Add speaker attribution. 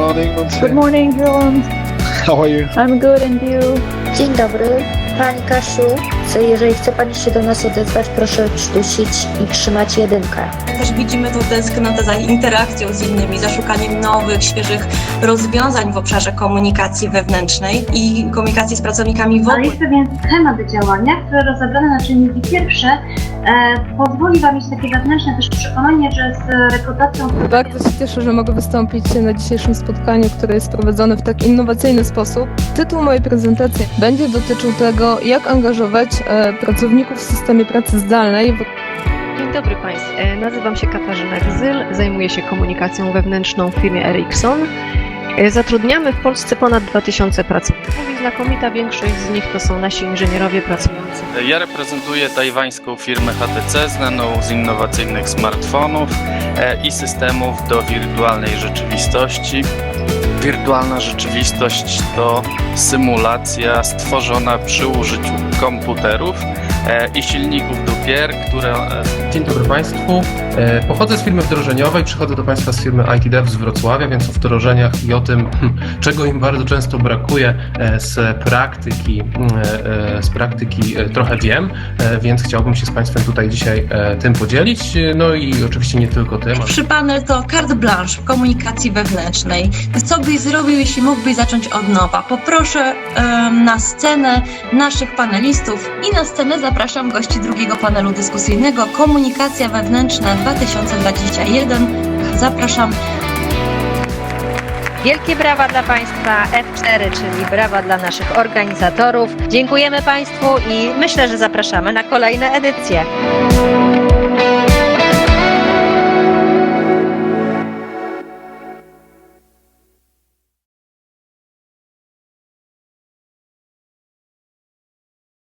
Speaker 1: morning, Monse. Good morning, Roland.
Speaker 2: How are you?
Speaker 1: I'm good, and you?
Speaker 3: Dzień dobry. Pani Kasiu. Jeżeli chce Pani się do nas odezwać, proszę sztusić i trzymać jedynkę.
Speaker 4: Też widzimy tą tęsknotę za interakcją z innymi, za szukaniem nowych, świeżych rozwiązań w obszarze komunikacji wewnętrznej i komunikacji z pracownikami w
Speaker 5: Ale
Speaker 4: ogóle.
Speaker 5: jest pewien schemat działania, który rozebrany na czynniki pierwsze e, pozwoli Wam mieć takie wewnętrzne też przekonanie, że z rekrutacją
Speaker 6: Bardzo się cieszę, że mogę wystąpić na dzisiejszym spotkaniu, które jest prowadzone w tak innowacyjny sposób. Tytuł mojej prezentacji będzie dotyczył tego, jak angażować pracowników w systemie pracy zdalnej
Speaker 7: Dzień dobry Państwu. E, Nazywam się Katarzyna Gzyl, zajmuję się komunikacją wewnętrzną w firmie Ericsson. E, Zatrudniamy w Polsce ponad 2000 pracowników i znakomita większość z nich to są nasi inżynierowie pracujący
Speaker 8: Ja reprezentuję tajwańską firmę HTC, znaną z innowacyjnych smartfonów e, i systemów do wirtualnej rzeczywistości. Wirtualna rzeczywistość to symulacja stworzona przy użyciu komputerów i silników do gier, które e,
Speaker 9: Dzień dobry Państwu. E, Pochodzę z firmy wdrożeniowej, przychodzę do Państwa z firmy IT Dev z Wrocławia, więc o wdrożeniach i o tym, hmm, czego im bardzo często brakuje e, z praktyki, e, e, z praktyki e, trochę wiem, e, więc chciałbym się z Państwem tutaj dzisiaj e, tym podzielić. E, No i oczywiście nie tylko tym.
Speaker 4: Pierwszy panel to carte blanche w komunikacji wewnętrznej. Co byś zrobił, jeśli mógłbyś zacząć od nowa? Poproszę na scenę naszych panelistów i na scenę zapraszam gości drugiego panelu dyskusyjnego Komunikacja wewnętrzna 2021. Zapraszam
Speaker 10: Wielkie brawa dla Państwa F4, czyli brawa dla naszych organizatorów. Dziękujemy Państwu i myślę, że zapraszamy na kolejne edycje.